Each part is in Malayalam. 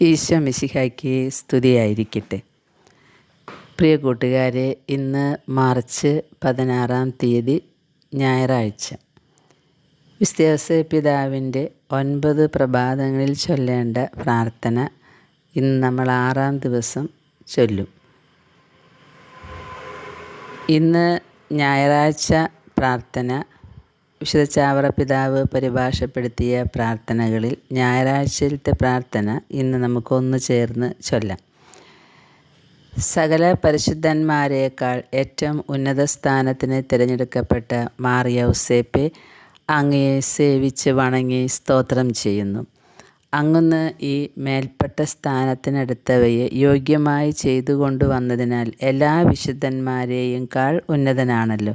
ഈശോ മിശിഹായ്ക്ക് സ്തുതിയായിരിക്കട്ടെ. പ്രിയ കൂട്ടുകാരെ ഇന്ന് മാർച്ച് പതിനാറാം തീയതി ഞായറാഴ്ച. വിസ്തേവസ പിതാവിന്റെ ഒൻപത് പ്രഭാതങ്ങളിൽ ചൊല്ലേണ്ട പ്രാർത്ഥന ഇന്ന് നമ്മൾ ആറാം ദിവസം ചൊല്ലും. ഇന്ന് ഞായറാഴ്ച പ്രാർത്ഥന വിശുദ്ധ ചാവറ പിതാവ് പരിഭാഷപ്പെടുത്തിയ പ്രാർത്ഥനകളിൽ ഞായറാഴ്ചയിലത്തെ പ്രാർത്ഥന ഇന്ന് നമുക്കൊന്ന് ചേർന്ന് ചൊല്ലാം. സകല പരിശുദ്ധന്മാരെക്കാൾ ഏറ്റവും ഉന്നത സ്ഥാനത്തിന് തിരഞ്ഞെടുക്കപ്പെട്ട മാറിയൗസേപ്പെ അങ്ങയെ സേവിച്ച് വണങ്ങി സ്തോത്രം ചെയ്യുന്നു. അങ്ങുന്ന് ഈ മേൽപ്പെട്ട സ്ഥാനത്തിനടുത്തവയെ യോഗ്യമായി ചെയ്തു കൊണ്ടുവന്നതിനാൽ എല്ലാ വിശുദ്ധന്മാരെയും കാൾ ഉന്നതനാണല്ലോ.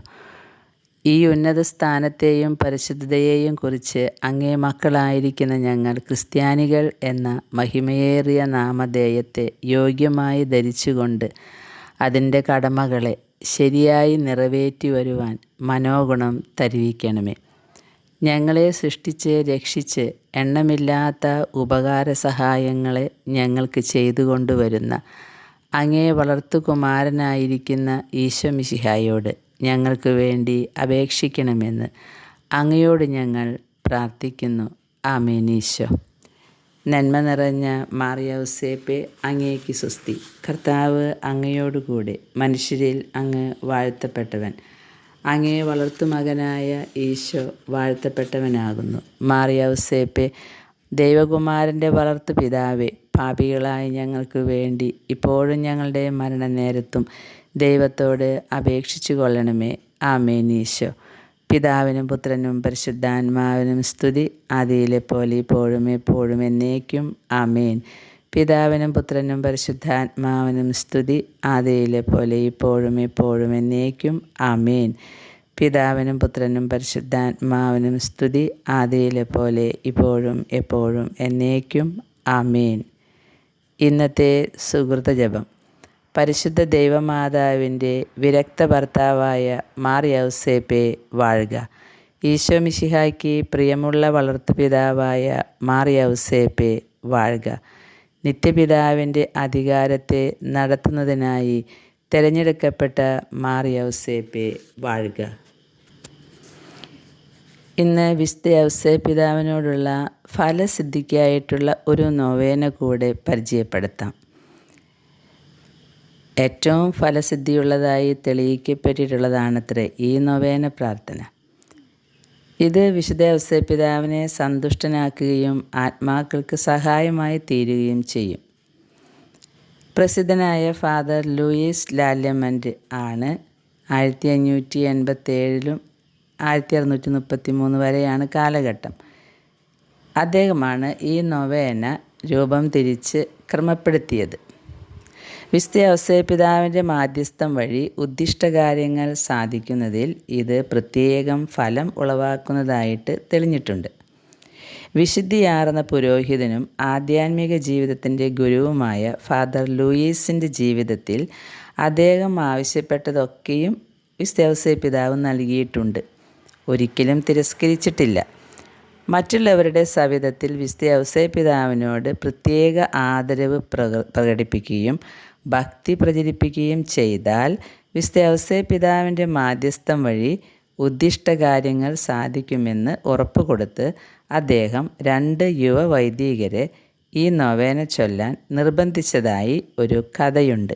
ഈ ഉന്നത സ്ഥാനത്തെയും പരിശുദ്ധതയെയും കുറിച്ച് അങ്ങേ മക്കളായിരിക്കുന്ന ഞങ്ങൾ ക്രിസ്ത്യാനികൾ എന്ന മഹിമയേറിയ നാമധേയത്തെ യോഗ്യമായി ധരിച്ചുകൊണ്ട് അതിന്റെ കടമകളെ ശരിയായി നിറവേറ്റി വരുവാൻ മനോഗുണം തരിവിക്കണമേ. ഞങ്ങളെ സൃഷ്ടിച്ച് രക്ഷിച്ച് എണ്ണമില്ലാത്ത ഉപകാര സഹായങ്ങളെ ഞങ്ങൾക്ക് ചെയ്തു കൊണ്ടുവരുന്ന അങ്ങേ വളർത്തുകുമാരനായിരിക്കുന്ന ഈശോ മിശിഹായോട് ഞങ്ങൾക്ക് വേണ്ടി അപേക്ഷിക്കണമെന്ന് അങ്ങയോട് ഞങ്ങൾ പ്രാർത്ഥിക്കുന്നു. ആമേനീശോ നന്മ നിറഞ്ഞ മാറിയൗസേപ്പെ അങ്ങേക്ക് സുസ്തി കർത്താവ് അങ്ങയോടുകൂടെ മനുഷ്യരിൽ അങ്ങ് വാഴ്ത്തപ്പെട്ടവൻ. അങ്ങേ വളർത്തുമകനായ ഈശോ വാഴ്ത്തപ്പെട്ടവനാകുന്നു. മാറിയൗസേപ്പെ ദൈവകുമാരന്റെ വളർത്തു പിതാവെ പാപികളായ ഞങ്ങൾക്ക് വേണ്ടി ഇപ്പോഴും ഞങ്ങളുടെ മരണനേരത്തും ദൈവത്തോട് അപേക്ഷിച്ചു കൊള്ളണമേ. ആമേനീശോ പിതാവിനും പുത്രനും പരിശുദ്ധാത്മാവിനും സ്തുതി. ആദിയിലെ പോലെ ഇപ്പോഴും എപ്പോഴും എന്നേക്കും. ആമേൻ. പിതാവിനും പുത്രനും പരിശുദ്ധാത്മാവിനും സ്തുതി. ആദിയിലെ പോലെ ഇപ്പോഴും എപ്പോഴും എന്നേക്കും. ആമേൻ. പിതാവിനും പുത്രനും പരിശുദ്ധാത്മാവിനും സ്തുതി. ആദിയിലെ പോലെ ഇപ്പോഴും എപ്പോഴും എന്നേക്കും. ആമേൻ. ഇന്നത്തെ സുഹൃത ജപം പരിശുദ്ധ ദൈവമാതാവിന്റെ വിരക്ത ഭർത്താവായ മാറിയൗസേപ്പെ വാഴുക. ഈശോ മിശിഹായ്ക്ക് പ്രിയമുള്ള വളർത്തുപിതാവായ മാറിയൗസേപ്പെ വാഴുക. നിത്യപിതാവിന്റെ അധികാരത്തെ നടത്തുന്നതിനായി തിരഞ്ഞെടുക്കപ്പെട്ട മാറിയൗസേപ്പെ വാഴുക. ഇന്ന് വിശുദ്ധ ഔസേ പിതാവിനോടുള്ള ഫലസിദ്ധിക്കായിട്ടുള്ള ഒരു നോവേന കൂടെ പരിചയപ്പെടുത്താം. ഏറ്റവും ഫലസിദ്ധിയുള്ളതായി തെളിയിക്കപ്പെട്ടിട്ടുള്ളതാണത്രേ ഈ നൊവേന പ്രാർത്ഥന. ഇത് വിശുദ്ധ പിതാവിനെ സന്തുഷ്ടനാക്കുകയും ആത്മാക്കൾക്ക് സഹായമായി തീരുകയും ചെയ്യും. പ്രസിദ്ധനായ ഫാദർ ലൂയിസ് ലാലമന്റ് ആണ് ആയിരത്തി അഞ്ഞൂറ്റി എൺപത്തേഴിലും ആയിരത്തി അറുന്നൂറ്റി മുപ്പത്തി മൂന്ന് വരെയാണ് കാലഘട്ടം. അദ്ദേഹമാണ് ഈ നൊവേന രൂപം തിരിച്ച് ക്രമപ്പെടുത്തിയത്. വിസ്തയ പിതാവിന്റെ മാധ്യസ്ഥം വഴി ഉദ്ദിഷ്ടകാര്യങ്ങൾ സാധിക്കുന്നതിൽ ഇത് പ്രത്യേകം ഫലം ഉളവാക്കുന്നതായിട്ട് തെളിഞ്ഞിട്ടുണ്ട്. വിശുദ്ധിയാർന്ന പുരോഹിതനും ആധ്യാത്മിക ജീവിതത്തിന്റെ ഗുരുവുമായ ഫാദർ ലൂയിസിന്റെ ജീവിതത്തിൽ അദ്ദേഹം ആവശ്യപ്പെട്ടതൊക്കെയും വിസ്തവസേ പിതാവ് നൽകിയിട്ടുണ്ട്. ഒരിക്കലും തിരസ്കരിച്ചിട്ടില്ല. മറ്റുള്ളവരുടെ സവിധത്തിൽ വിസ്തവസേ പിതാവിനോട് പ്രത്യേക ആദരവ് പ്രകടിപ്പിക്കുകയും ഭക്തി പ്രചരിപ്പിക്കുകയും ചെയ്താൽ വിസ്തവസേ പിതാവിന്റെ മാധ്യസ്ഥം വഴി ഉദ്ദിഷ്ടകാര്യങ്ങൾ സാധിക്കുമെന്ന് ഉറപ്പുകൊടുത്ത് അദ്ദേഹം രണ്ട് യുവ വൈദികരെ ഈ നൊവേന ചൊല്ലാൻ നിർബന്ധിച്ചതായി ഒരു കഥയുണ്ട്.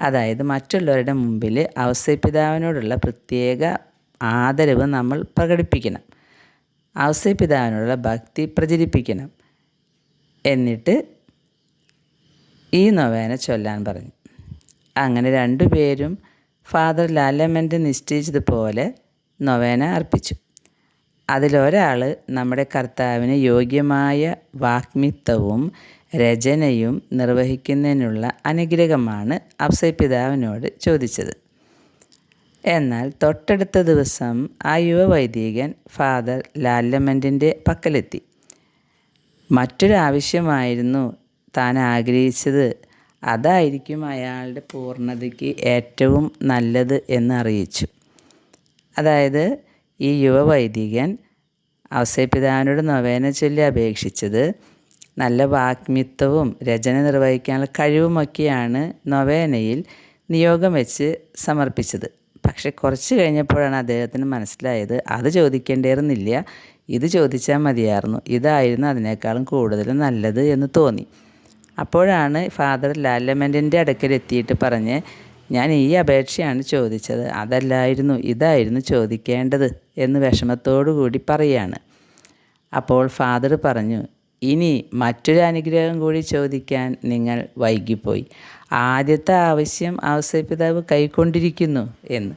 അതായത് മറ്റുള്ളവരുടെ മുമ്പിൽ അവസ്യപിതാവിനോടുള്ള പ്രത്യേക ആദരവ് നമ്മൾ പ്രകടിപ്പിക്കണം. അവസ്യപിതാവിനോടുള്ള ഭക്തി പ്രചരിപ്പിക്കണം. എന്നിട്ട് ഈ നൊവേന ചൊല്ലാൻ പറഞ്ഞു. അങ്ങനെ രണ്ടുപേരും ഫാദർ ലാലമ്മന്റ് നിശ്ചയിച്ചതുപോലെ നൊവേന അർപ്പിച്ചു. അതിലൊരാൾ നമ്മുടെ കർത്താവിന് യോഗ്യമായ വാഗ്മിത്വവും രചനയും നിർവഹിക്കുന്നതിനുള്ള അനുഗ്രഹമാണ് അപ്സപിതാവിനോട് ചോദിച്ചത്. എന്നാൽ തൊട്ടടുത്ത ദിവസം ആ യുവവൈദികൻ ഫാദർ ലാലമന്റിന്റെ പക്കലെത്തി. മറ്റൊരാവശ്യമായിരുന്നു താൻ ആഗ്രഹിച്ചത് അതായിരിക്കും അയാളുടെ പൂർണതയ്ക്ക് ഏറ്റവും നല്ലത് എന്ന് അറിയിച്ചു. അതായത് ഈ യുവവൈദികൻ അവസരപിതാവിനോട് നൊവേന ചൊല്ലി അപേക്ഷിച്ചത് നല്ല വാഗ്മിത്വവും രചന നിർവഹിക്കാനുള്ള കഴിവുമൊക്കെയാണ് നൊവേനയിൽ നിയോഗം വെച്ച് സമർപ്പിച്ചത്. പക്ഷെ കുറച്ച് കഴിഞ്ഞപ്പോഴാണ് അദ്ദേഹത്തിന് മനസ്സിലായത് അത് ചോദിക്കേണ്ടിയിരുന്നില്ല ഇത് ചോദിച്ചാൽ മതിയായിരുന്നു ഇതായിരുന്നു അതിനേക്കാളും കൂടുതൽ നല്ലത് എന്ന് തോന്നി. അപ്പോഴാണ് ഫാദർ ലാലമെന്റിന്റെ അടുക്കലെത്തിയിട്ട് പറഞ്ഞ് ഞാൻ ഈ അപേക്ഷയാണ് ചോദിച്ചത്. അതല്ലായിരുന്നു ഇതായിരുന്നു ചോദിക്കേണ്ടത് എന്ന് വിഷമത്തോടു കൂടി പറയാണ്. അപ്പോൾ ഫാദർ പറഞ്ഞു ഇനി മറ്റൊരു അനുഗ്രഹം കൂടി ചോദിക്കാൻ നിങ്ങൾ വൈകിപ്പോയി. ആദ്യത്തെ ആവശ്യം ഔസേപിതാവ് കൈക്കൊണ്ടിരിക്കുന്നു എന്ന്.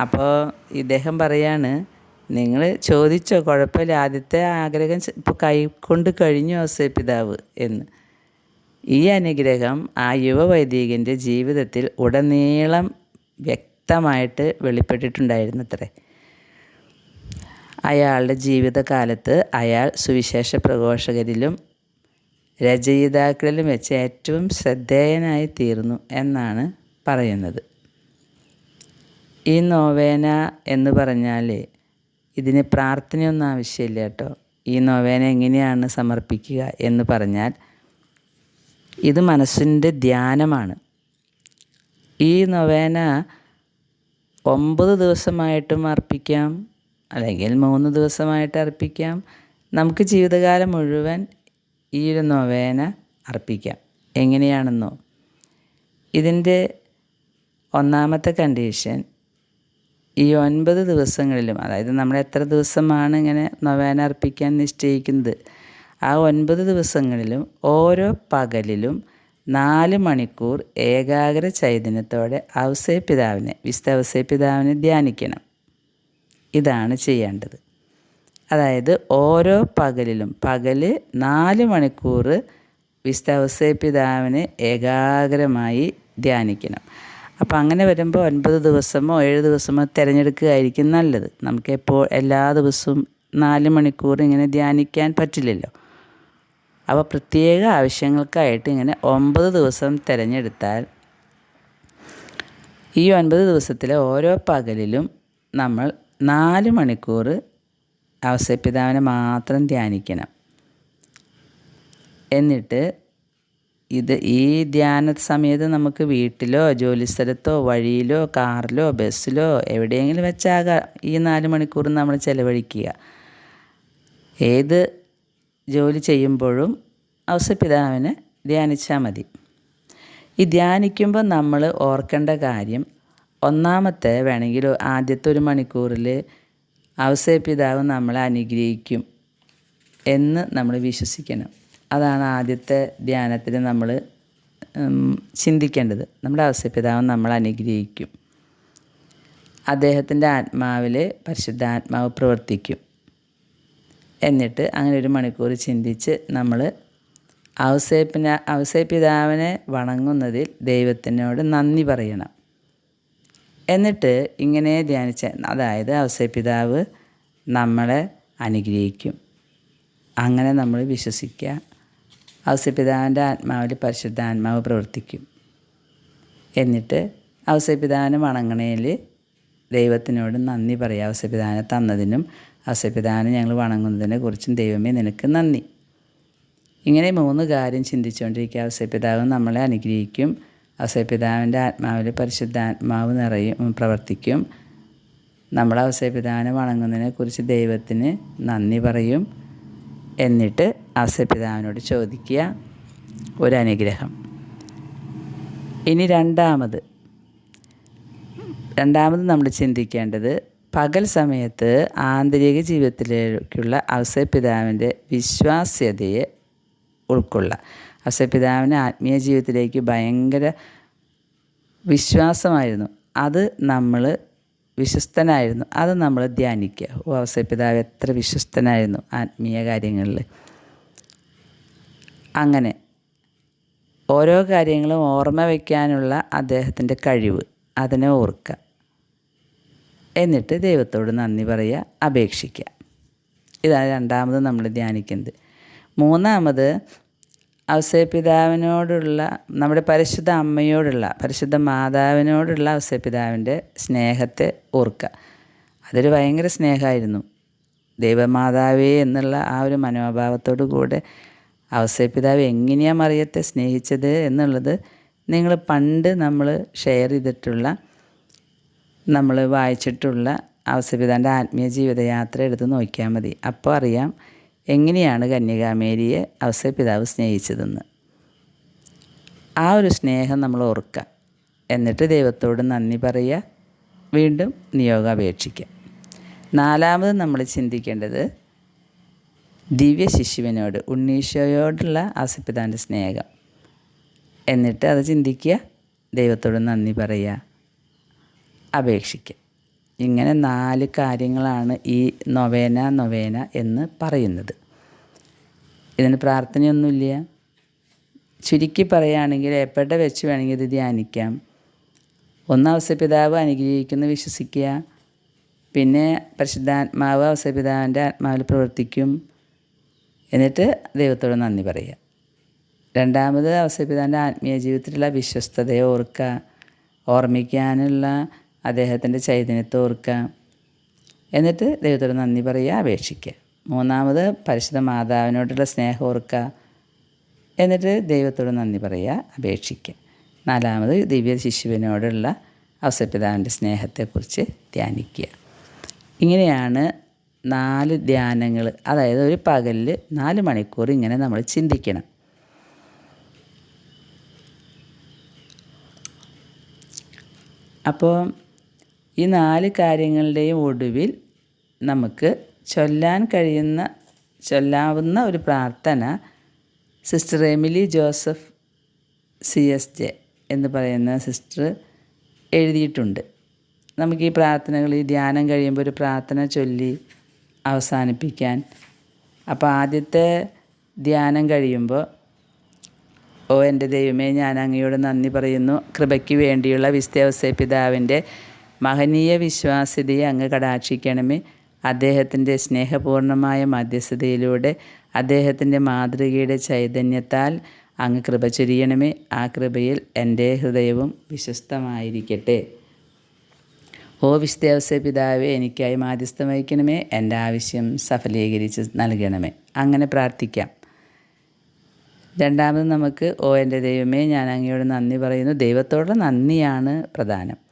അപ്പോൾ ഇദ്ദേഹം പറയാണ് നിങ്ങൾ ചോദിച്ചോ കുഴപ്പമില്ല. ആദ്യത്തെ ആഗ്രഹം ഇപ്പോൾ കൈക്കൊണ്ട് കഴിഞ്ഞു ഔസേപിതാവ് എന്ന്. ഈ അനുഗ്രഹം ആ യുവവൈദികന്റെ ജീവിതത്തിൽ ഉടനീളം വ്യക്തമായിട്ട് വെളിപ്പെട്ടിട്ടുണ്ടായിരുന്നത്രേ. അയാളുടെ ജീവിതകാലത്ത് അയാൾ സുവിശേഷ പ്രഘോഷകരിലും രചയിതാക്കളിലും വെച്ച് ഏറ്റവും ശ്രദ്ധേയനായി തീർന്നു എന്നാണ് പറയുന്നത്. ഈ നോവേന എന്ന് പറഞ്ഞാൽ ഇതിന് പ്രാർത്ഥനയൊന്നും ആവശ്യമില്ല കേട്ടോ. ഈ നോവേന എങ്ങനെയാണ് സമർപ്പിക്കുക എന്ന് പറഞ്ഞാൽ ഇത് മനസ്സിന്റെ ധ്യാനമാണ്. ഈ നൊവേന ഒമ്പത് ദിവസമായിട്ടും അർപ്പിക്കാം അല്ലെങ്കിൽ മൂന്ന് ദിവസമായിട്ട് അർപ്പിക്കാം. നമുക്ക് ജീവിതകാലം മുഴുവൻ ഈ ഒരു നൊവേന അർപ്പിക്കാം. എങ്ങനെയാണെന്നോ. ഇതിന്റെ ഒന്നാമത്തെ കണ്ടീഷൻ ഈ ഒൻപത് ദിവസങ്ങളിലും അതായത് നമ്മൾ എത്ര ദിവസമാണ് ഇങ്ങനെ നൊവേന അർപ്പിക്കാൻ നിശ്ചയിക്കുന്നത് ആ ഒൻപത് ദിവസങ്ങളിലും ഓരോ പകലിലും നാല് മണിക്കൂർ ഏകാഗ്ര ചൈതന്യത്തോടെ ഔസേപിതാവിനെ വിശുദ്ധ ഔസേപിതാവിനെ ധ്യാനിക്കണം. ഇതാണ് ചെയ്യേണ്ടത്. അതായത് ഓരോ പകലിലും പകൽ നാല് മണിക്കൂർ വിശുദ്ധ പിതാവിനെ ഏകാഗ്രമായി ധ്യാനിക്കണം. അപ്പോൾ അങ്ങനെ വരുമ്പോൾ ഒൻപത് ദിവസമോ ഏഴ് ദിവസമോ തിരഞ്ഞെടുക്കുകയായിരിക്കും നല്ലത്. നമുക്ക് എപ്പോൾ എല്ലാ ദിവസവും നാല് മണിക്കൂർ ഇങ്ങനെ ധ്യാനിക്കാൻ പറ്റില്ലല്ലോ. അപ്പോൾ പ്രത്യേക ആവശ്യങ്ങൾക്കായിട്ട് ഇങ്ങനെ ഒമ്പത് ദിവസം തിരഞ്ഞെടുത്താൽ ഈ ഒൻപത് ദിവസത്തിലെ ഓരോ പകലിലും നമ്മൾ നാല് മണിക്കൂർ അവസരപിതാവിനെ മാത്രം ധ്യാനിക്കണം. എന്നിട്ട് ഇത് ഈ ധ്യാന സമയത്ത് നമുക്ക് വീട്ടിലോ ജോലിസ്ഥലത്തോ വഴിയിലോ കാറിലോ ബസ്സിലോ എവിടെയെങ്കിലും വെച്ചാകാം ഈ നാല് മണിക്കൂർ നമ്മൾ ചിലവഴിക്കുക. ഏത് ജോലി ചെയ്യുമ്പോഴും ഔസപിതാവിനെ ധ്യാനിച്ചാൽ മതി. ഈ ധ്യാനിക്കുമ്പോൾ നമ്മൾ ഓർക്കേണ്ട കാര്യം ഒന്നാമത്തെ വേണമെങ്കിൽ ആദ്യത്തെ ഒരു മണിക്കൂറിൽ ഔസപിതാവ് നമ്മളെ അനുഗ്രഹിക്കും എന്ന് നമ്മൾ വിശ്വസിക്കണം. അതാണ് ആദ്യത്തെ ധ്യാനത്തിൽ നമ്മൾ ചിന്തിക്കേണ്ടത്. നമ്മുടെ അവസ്യപിതാവ് നമ്മൾ അനുഗ്രഹിക്കും. അദ്ദേഹത്തിന്റെ ആത്മാവിൽ പരിശുദ്ധാത്മാവ് പ്രവർത്തിക്കും. എന്നിട്ട് അങ്ങനെ ഒരു മണിക്കൂർ ചിന്തിച്ച് നമ്മൾ അവസേപ്പിന അവസേപ്പിതാവിനെ വണങ്ങുന്നതിൽ ദൈവത്തിനോട് നന്ദി പറയണം. എന്നിട്ട് ഇങ്ങനെ ധ്യാനിച്ച അതായത് അവസേപ്പിതാവ് നമ്മളെ അനുഗ്രഹിക്കും. അങ്ങനെ നമ്മൾ വിശ്വസിക്കുക. ഔസപിതാവിന്റെ ആത്മാവിൽ പരിശുദ്ധാത്മാവ് പ്രവർത്തിക്കും. എന്നിട്ട് ഔസപിതാവിനെ വണങ്ങണേൽ ദൈവത്തിനോട് നന്ദി പറയുക ഔസപിതാവിനെ തന്നതിനും ഔസപിതാവിനെ ഞങ്ങൾ വണങ്ങുന്നതിനെ കുറിച്ചും ദൈവമേ നിനക്ക് നന്ദി. ഇങ്ങനെ മൂന്ന് കാര്യം ചിന്തിച്ചുകൊണ്ടിരിക്കുക. ഔസപിതാവ് നമ്മളെ അനുഗ്രഹിക്കും. ഔസപിതാവിന്റെ ആത്മാവിൽ പരിശുദ്ധാത്മാവ് നിറയും പ്രവർത്തിക്കും. നമ്മൾ ഔസപിതാവിനെ വണങ്ങുന്നതിനെ കുറിച്ച് ദൈവത്തിന് നന്ദി പറയും. എന്നിട്ട് അവസരപിതാവിനോട് ചോദിക്കുക ഒരു അനുഗ്രഹം ഇനി രണ്ടാമത്. രണ്ടാമത് നമ്മൾ ചിന്തിക്കേണ്ടത് പകൽ സമയത്ത് ആന്തരിക ജീവിതത്തിലേക്കുള്ള അവസരപിതാവിന്റെ വിശ്വാസ്യതയെ ഉൾക്കൊള്ളുക. അവസരപിതാവിന്റെ ആത്മീയ ജീവിതത്തിലേക്ക് ഭയങ്കര വിശ്വാസമായിരുന്നു. അത് നമ്മൾ വിശ്വസ്തനായിരുന്നു. അത് നമ്മൾ ധ്യാനിക്കുക. ഓ ഔസപിതാവ് എത്ര വിശ്വസ്തനായിരുന്നു ആത്മീയ കാര്യങ്ങളിൽ. അങ്ങനെ ഓരോ കാര്യങ്ങളും ഓർമ്മ വയ്ക്കാനുള്ള അദ്ദേഹത്തിന്റെ കഴിവ് അതിനെ ഓർക്കുക. എന്നിട്ട് ദൈവത്തോട് നന്ദി പറയുക അപേക്ഷിക്കുക. ഇതാണ് രണ്ടാമത് നമ്മൾ ധ്യാനിക്കുന്നത്. മൂന്നാമത് ഔസേപിതാവിനോടുള്ള നമ്മുടെ പരിശുദ്ധ അമ്മയോടുള്ള പരിശുദ്ധ മാതാവിനോടുള്ള ഔസേപിതാവിന്റെ സ്നേഹത്തെ ഓർക്കുക അതൊരു ഭയങ്കര സ്നേഹമായിരുന്നു. ദൈവമാതാവേ എന്നുള്ള ആ ഒരു മനോഭാവത്തോടു കൂടെ ഔസേപ്പിതാവ് എങ്ങനെയാണ് മറിയത്തെ സ്നേഹിച്ചത് എന്നുള്ളത് നിങ്ങൾ പണ്ട് നമ്മൾ ഷെയർ ചെയ്തിട്ടുള്ള നമ്മൾ വായിച്ചിട്ടുള്ള ഔസേപ്പിതാന്റെ ആത്മീയ ജീവിതയാത്ര എടുത്ത് നോക്കിയാൽ മതി. അപ്പോൾ അറിയാം എങ്ങനെയാണ് കന്യകാമേരിയെ അവസര പിതാവ് സ്നേഹിച്ചതെന്ന്? ആ ഒരു സ്നേഹം നമ്മൾ ഓർക്കുക. എന്നിട്ട് ദൈവത്തോട് നന്ദി പറയുക. വീണ്ടും നിയോഗം അപേക്ഷിക്കുക നാലാമത് നമ്മൾ ചിന്തിക്കേണ്ടത് ദിവ്യ ശിശുവിനോട് ഉണ്ണീശോയോടുള്ള ആസിപ്പിതാന്റെ സ്നേഹം. എന്നിട്ട് അത് ചിന്തിക്കുക. ദൈവത്തോട് നന്ദി പറയുക. അപേക്ഷിക്കുക. ഇങ്ങനെ നാല് കാര്യങ്ങളാണ് ഈ നൊവേന നൊവേന എന്ന് പറയുന്നത്. ഇതിന് പ്രാർത്ഥനയൊന്നുമില്ല. ചുരുക്കി പറയുകയാണെങ്കിൽ എപ്പോഴെ വെച്ച് വേണമെങ്കിൽ ഇത് ധ്യാനിക്കാം. ഒന്ന് അവസരപിതാവ് അനുഗ്രഹിക്കുന്നു വിശ്വസിക്കുക. പിന്നെ പരിശുദ്ധാത്മാവ് അവസരപിതാവിന്റെ ആത്മാവിൽ പ്രവർത്തിക്കും. എന്നിട്ട് ദൈവത്തോട് നന്ദി പറയുക. രണ്ടാമത് അവസരപിതാവിന്റെ ആത്മീയ ജീവിതത്തിലുള്ള വിശ്വസ്തതയെ ഓർക്കുക. ഓർമ്മിക്കാനുള്ള അദ്ദേഹത്തിന്റെ ചൈതന്യത്തെ ഓർക്കുക. എന്നിട്ട് ദൈവത്തോട് നന്ദി പറയുക അപേക്ഷിക്കുക. മൂന്നാമത് പരിശുദ്ധ മാതാവിനോടുള്ള സ്നേഹം ഓർക്കുക. എന്നിട്ട് ദൈവത്തോട് നന്ദി പറയുക അപേക്ഷിക്കുക. നാലാമത് ദിവ്യ ശിശുവിനോടുള്ള അവസരപിതാവിന്റെ സ്നേഹത്തെക്കുറിച്ച് ധ്യാനിക്കുക. ഇങ്ങനെയാണ് നാല് ധ്യാനങ്ങൾ അതായത് ഒരു പകലിൽ നാല് മണിക്കൂർ ഇങ്ങനെ നമ്മൾ ചിന്തിക്കണം. അപ്പോൾ ഈ നാല് കാര്യങ്ങളുടെയും ഒടുവിൽ നമുക്ക് ചൊല്ലാൻ കഴിയുന്ന ചൊല്ലാവുന്ന ഒരു പ്രാർത്ഥന sister Emily Joseph C S J എന്ന് പറയുന്ന സിസ്റ്റർ എഴുതിയിട്ടുണ്ട്. നമുക്ക് ഈ പ്രാർത്ഥനകൾ ഈ ധ്യാനം കഴിയുമ്പോൾ ഒരു പ്രാർത്ഥന ചൊല്ലി അവസാനിപ്പിക്കാൻ. അപ്പോൾ ആദ്യത്തെ ധ്യാനം കഴിയുമ്പോൾ ഓ എന്റെ ദൈവമേ ഞാൻ അങ്ങയോട് നന്ദി പറയുന്നു. കൃപയ്ക്ക് വേണ്ടിയുള്ള വിസ്തവസ പിതാവിന്റെ മഹനീയ വിശ്വാസ്യതയെ അങ്ങ് കടാക്ഷിക്കണമേ. അദ്ദേഹത്തിന്റെ സ്നേഹപൂർണമായ മധ്യസ്ഥതയിലൂടെ അദ്ദേഹത്തിന്റെ മാതൃകയുടെ ചൈതന്യത്താൽ അങ്ങ് കൃപ ചൊരിയണമേ. ആ കൃപയിൽ എന്റെ ഹൃദയവും വിശ്വസ്തമായിരിക്കട്ടെ. ഓ വിശുദ്ധവസ പിതാവെ എനിക്കായി മാധ്യസ്ഥം വഹിക്കണമേ. എന്റെ ആവശ്യം സഫലീകരിച്ച് നൽകണമേ. അങ്ങനെ പ്രാർത്ഥിക്കാം. രണ്ടാമത് നമുക്ക് ഓ എന്റെ ദൈവമേ ഞാൻ അങ്ങയോട് നന്ദി പറയുന്നു. ദൈവത്തോടുള്ള നന്ദിയാണ് പ്രധാനം.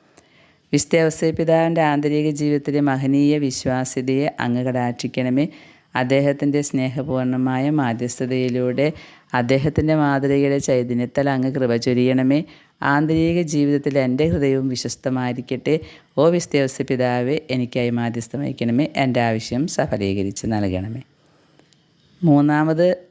വിസ്തവസ പിതാവിന്റെ ആന്തരിക ജീവിതത്തിലെ മഹനീയ വിശ്വാസ്യതയെ അങ്ങ് കടാക്ഷിക്കണമേ അദ്ദേഹത്തിന്റെ സ്നേഹപൂർണമായ മാധ്യസ്ഥതയിലൂടെ അദ്ദേഹത്തിന്റെ മാതൃകയുടെ ചൈതന്യത്താൽ അങ്ങ് കൃപ ചൊരിയണമേ. ആന്തരിക ജീവിതത്തിൽ എന്റെ ഹൃദയവും വിശ്വസ്തമായിരിക്കട്ടെ. ഓ വിസ്തവസ പിതാവെ എനിക്കായി മാധ്യസ്ഥം വഹിക്കണമേ. എന്റെ ആവശ്യം സഫലീകരിച്ച് നൽകണമേ. മൂന്നാമത്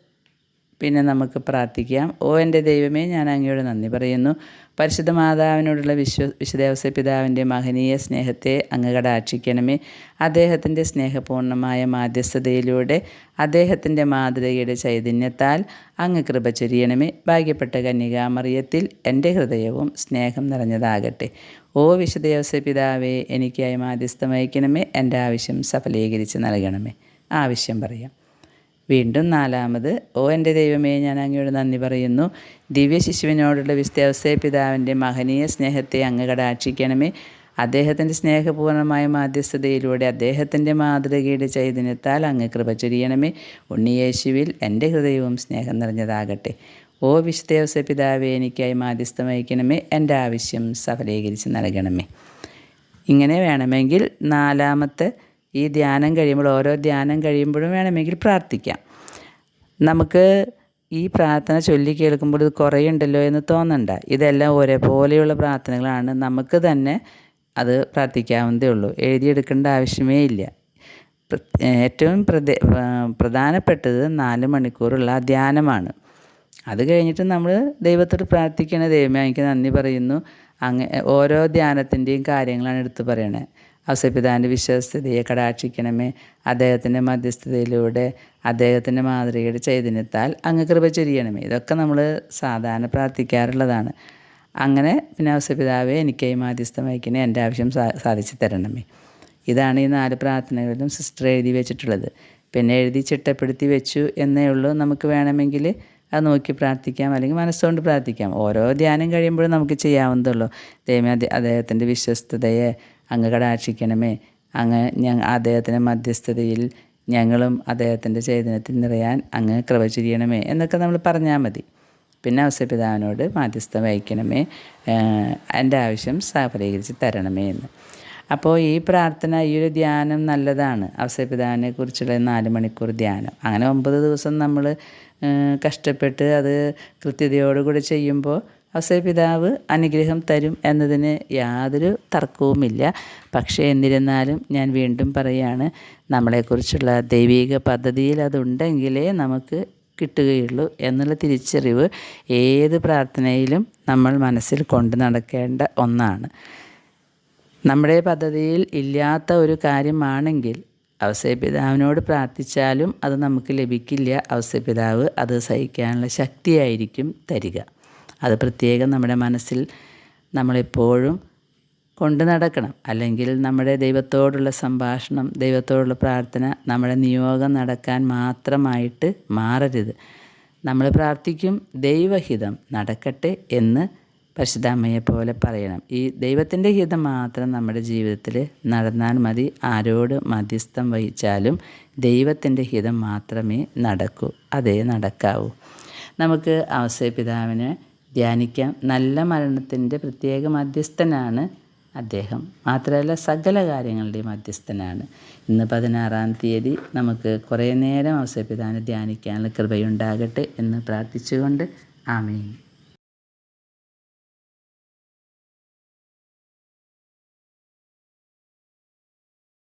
പിന്നെ നമുക്ക് പ്രാർത്ഥിക്കാം. ഓ എന്റെ ദൈവമേ ഞാൻ അങ്ങയോട് നന്ദി പറയുന്നു. പരിശുദ്ധ മാതാവിനോടുള്ള വിശ്വ വിശുദേവസ പിതാവിന്റെ മഹനീയ സ്നേഹത്തെ അങ്ങ് കടാക്ഷിക്കണമേ. അദ്ദേഹത്തിന്റെ സ്നേഹപൂർണമായ മാധ്യസ്ഥതയിലൂടെ അദ്ദേഹത്തിന്റെ മാതൃകയുടെ ചൈതന്യത്താൽ അങ്ങ് കൃപ ചൊരിയണമേ. ഭാഗ്യപ്പെട്ട കന്യകാമറിയത്തിൽ എന്റെ ഹൃദയവും സ്നേഹം നിറഞ്ഞതാകട്ടെ. ഓ വിശുദേവസ പിതാവേ എനിക്കായി മാധ്യസ്ഥം വഹിക്കണമേ. എന്റെ ആവശ്യം സഫലീകരിച്ച് നൽകണമേ. ആവശ്യം പറയാം. വീണ്ടും നാലാമത് ഓ എന്റെ ദൈവമേ ഞാൻ അങ്ങയോട് നന്ദി പറയുന്നു. ദിവ്യ ശിശുവിനോടുള്ള വിസ്തവസയ പിതാവിന്റെ മഹനീയ സ്നേഹത്തെ അങ്ങ് കടാക്ഷിക്കണമേ. അദ്ദേഹത്തിന്റെ സ്നേഹപൂർണമായ മാധ്യസ്ഥതയിലൂടെ അദ്ദേഹത്തിന്റെ മാതൃകയുടെ ചൈതന്യത്താൽ അങ്ങ് കൃപ ചൊരിയണമേ. ഉണ്ണിയേശുവിൽ എന്റെ ഹൃദയവും സ്നേഹം നിറഞ്ഞതാകട്ടെ. ഓ വിശുദ്ദേവസ പിതാവെ എനിക്കായി മാധ്യസ്ഥം വഹിക്കണമേ. എന്റെ ആവശ്യം സഫലീകരിച്ച് നൽകണമേ. ഇങ്ങനെ വേണമെങ്കിൽ നാലാമത്തെ ഈ ധ്യാനം കഴിയുമ്പോൾ ഓരോ ധ്യാനം കഴിയുമ്പോഴും വേണമെങ്കിൽ പ്രാർത്ഥിക്കാം. നമുക്ക് ഈ പ്രാർത്ഥന ചൊല്ലി കേൾക്കുമ്പോൾ ഇത് കുറയുണ്ടല്ലോ എന്ന് തോന്നണ്ട. ഇതെല്ലാം ഒരേപോലെയുള്ള പ്രാർത്ഥനകളാണ്. നമുക്ക് തന്നെ അത് പ്രാർത്ഥിക്കാവുന്നതേ ഉള്ളൂ. എഴുതിയെടുക്കേണ്ട ആവശ്യമേ ഇല്ല. ഏറ്റവും പ്രധ പ്രധാനപ്പെട്ടത് നാല് മണിക്കൂറുള്ള ധ്യാനമാണ്. അത് കഴിഞ്ഞിട്ട് നമ്മൾ ദൈവത്തോട് പ്രാർത്ഥിക്കണ ദൈവമേ എനിക്ക് നന്ദി പറയുന്നു. അങ്ങ് ഓരോ ധ്യാനത്തിന്റെയും കാര്യങ്ങളാണ് എടുത്തു പറയണേ. ഔസപിതാവിന്റെ വിശ്വസ്തതയെ കടാക്ഷിക്കണമേ. അദ്ദേഹത്തിന്റെ മധ്യസ്ഥതയിലൂടെ അദ്ദേഹത്തിന്റെ മാതൃകയുടെ ചൈതന്യത്താൽ അങ്ങ് കൃപ ചൊരിയണമേ. ഇതൊക്കെ നമ്മൾ സാധാരണ പ്രാർത്ഥിക്കാറുള്ളതാണ്. അങ്ങനെ പിന്നെ ഔസപിതാവെ എനിക്കായി മാധ്യസ്ഥം വഹിക്കണേ. എന്റെ ആവശ്യം സാധിച്ചു തരണമേ. ഇതാണ് ഈ നാല് പ്രാർത്ഥനകളിലും സിസ്റ്റർ എഴുതി വെച്ചിട്ടുള്ളത്. പിന്നെ എഴുതി ചിട്ടപ്പെടുത്തി വെച്ചു എന്നേ ഉള്ളൂ. നമുക്ക് വേണമെങ്കിൽ അത് നോക്കി പ്രാർത്ഥിക്കാം. അല്ലെങ്കിൽ മനസ്സുകൊണ്ട് പ്രാർത്ഥിക്കാം. ഓരോ ധ്യാനം കഴിയുമ്പോഴും നമുക്ക് ചെയ്യാവുന്നതുള്ളൂ ദൈവം അദ്ദേഹത്തിന്റെ വിശ്വസ്തതയെ അങ്ങ് കടാക്ഷിക്കണമേ. അങ്ങ് ഞ അദ്ദേഹത്തിന്റെ മധ്യസ്ഥതയിൽ ഞങ്ങളും അദ്ദേഹത്തിന്റെ ചൈതന്യത്തിൽ നിറയാൻ അങ്ങ് കൃപ ചെയ്യണമേ എന്നൊക്കെ നമ്മൾ പറഞ്ഞാൽ മതി. പിന്നെ അവസരപിതാവിനോട് മാധ്യസ്ഥം വഹിക്കണമേ എന്റെ ആവശ്യം സഫലീകരിച്ച് തരണമേ എന്ന്. അപ്പോൾ ഈ പ്രാർത്ഥന ഈ ഒരു ധ്യാനം നല്ലതാണ്. അവസരപിതാവിനെ കുറിച്ചുള്ള നാല് മണിക്കൂർ ധ്യാനം. അങ്ങനെ ഒമ്പത് ദിവസം നമ്മൾ കഷ്ടപ്പെട്ട് അത് കൃത്യതയോടുകൂടി ചെയ്യുമ്പോൾ ഔസപിതാവ് അനുഗ്രഹം തരും എന്നതിന് യാതൊരു തർക്കവുമില്ല. പക്ഷേ എന്നിരുന്നാലും ഞാൻ വീണ്ടും പറയുകയാണ് നമ്മളെക്കുറിച്ചുള്ള ദൈവിക പദ്ധതിയിൽ അതുണ്ടെങ്കിലേ നമുക്ക് കിട്ടുകയുള്ളൂ എന്നുള്ള തിരിച്ചറിവ് ഏത് പ്രാർത്ഥനയിലും നമ്മൾ മനസ്സിൽ കൊണ്ട് നടക്കേണ്ട ഒന്നാണ്. നമ്മുടെ പദ്ധതിയിൽ ഇല്ലാത്ത ഒരു കാര്യമാണെങ്കിൽ അവസരപിതാവിനോട് പ്രാർത്ഥിച്ചാലും അത് നമുക്ക് ലഭിക്കില്ല. അവസരപിതാവ് അത് സഹിക്കാനുള്ള ശക്തിയായിരിക്കും തരിക. അത് പ്രത്യേകം നമ്മുടെ മനസ്സിൽ നമ്മളെപ്പോഴും കൊണ്ടു നടക്കണം. അല്ലെങ്കിൽ നമ്മുടെ ദൈവത്തോടുള്ള സംഭാഷണം ദൈവത്തോടുള്ള പ്രാർത്ഥന നമ്മുടെ നിയോഗം നടക്കാൻ മാത്രമായിട്ട് മാറരുത്. നമ്മൾ പ്രാർത്ഥിക്കും ദൈവഹിതം നടക്കട്ടെ എന്ന് പരിശുദ്ധാമ്മയെ പോലെ പറയണം. ഈ ദൈവത്തിന്റെ ഹിതം മാത്രം നമ്മുടെ ജീവിതത്തിൽ നടന്നാൽ മതി. ആരോട് മധ്യസ്ഥം വഹിച്ചാലും ദൈവത്തിന്റെ ഹിതം മാത്രമേ നടക്കൂ. അതേ നടക്കാവൂ. നമുക്ക് അവസരപിതാവിനെ ധ്യാനിക്കാം. നല്ല മരണത്തിന്റെ പ്രത്യേക മധ്യസ്ഥനാണ് അദ്ദേഹം. മാത്രമല്ല സകല കാര്യങ്ങളുടെയും മധ്യസ്ഥനാണ്. ഇന്ന് പതിനാറാം തീയതി നമുക്ക് കുറേ നേരം അവസരപിതാവിനെ ധ്യാനിക്കാനുള്ള കൃപയുണ്ടാകട്ടെ എന്ന് പ്രാർത്ഥിച്ചുകൊണ്ട്. ആമീൻ.